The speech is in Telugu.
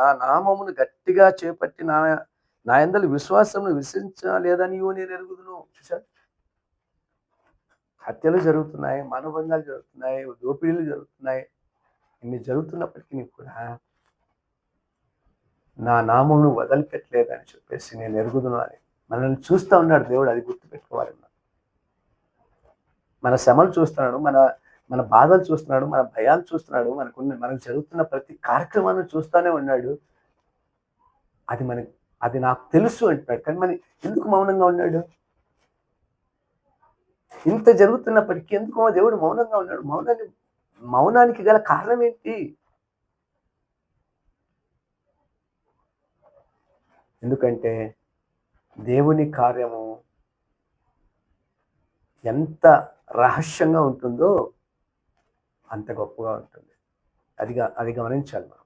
నా నామమును గట్టిగా చేపట్టి నా నా ఎందరి విశ్వాసమును విశ్వించలేదని నేను ఎరుగుదును. చూసారు హత్యలు జరుగుతున్నాయి మానభంగాలు జరుగుతున్నాయి దోపిడీలు జరుగుతున్నాయి. ఇన్ని జరుగుతున్నప్పటికీ కూడా నా నామమును వదలిపెట్టలేదని చెప్పేసి నేను ఎరుగుదును అని. మనల్ని చూస్తూ ఉన్నాడు దేవుడు అది గుర్తుపెట్టుకోవాలి మన శ్రమలు చూస్తున్నాడు మన మన బాధలు చూస్తున్నాడు మన భయాలు చూస్తున్నాడు మనకున్న మనం జరుగుతున్న ప్రతి కార్యక్రమాన్ని చూస్తూనే ఉన్నాడు. అది మన అది నాకు తెలుసు అంటున్నాడు. కానీ మన ఎందుకు మౌనంగా ఉన్నాడు? ఇంత జరుగుతున్నప్పటికీ ఎందుకు దేవుడు మౌనంగా ఉన్నాడు? మౌనాన్ని మౌనానికి గల కారణం ఏంటి? ఎందుకంటే దేవుని కార్యము ఎంత రహస్యంగా ఉంటుందో అంత గొప్పగా ఉంటుంది. అది అది గమనించాలి మనం.